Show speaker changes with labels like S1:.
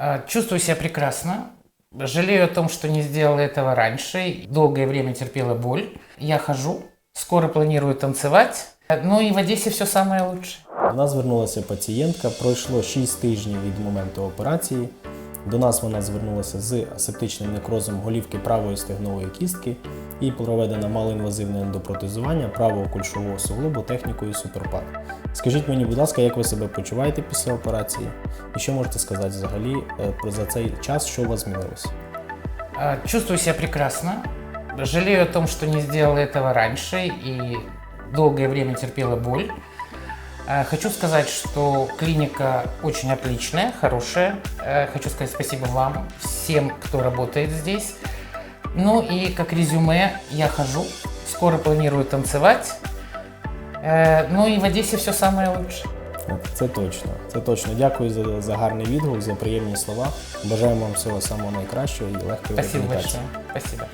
S1: А, Чувствую себя прекрасно. Жалею о том, что не сделала этого раньше. Долгое время терпела боль. Я хожу. Скоро планирую танцевать. Ну и в Одессе все самое лучшее.
S2: До нас звернулася пацієнтка. Пройшло 6 тижнів від моменту операції. До нас вона звернулася з асептичним некрозом голівки правої стегнової кістки і проведено малоінвазивне ендопротезування правого кульшового суглобу технікою суперпад. Скажіть мені, будь ласка, як ви себе почуваєте після операції? І що можете сказати взагалі е, про за цей час, що у вас змінилося?
S1: А, Чувствую себя прекрасно. Жалею о том, что не сделала этого раньше и долгое время терпела боль. А, Хочу сказать, что клиника очень отличная, хорошая. Э, Хочу сказать спасибо вам, всем, кто работает здесь. Ну и как резюме, я хожу, скоро планирую танцевать. Э, Ну и в Одессе все самое лучшее.
S2: Це точно. Це точно. Дякую за, за гарний відгук, за приємні слова. Бажаємо вам всього самого найкращого і легкої
S1: Спасибо
S2: реабілітації.
S1: большое. Спасибо.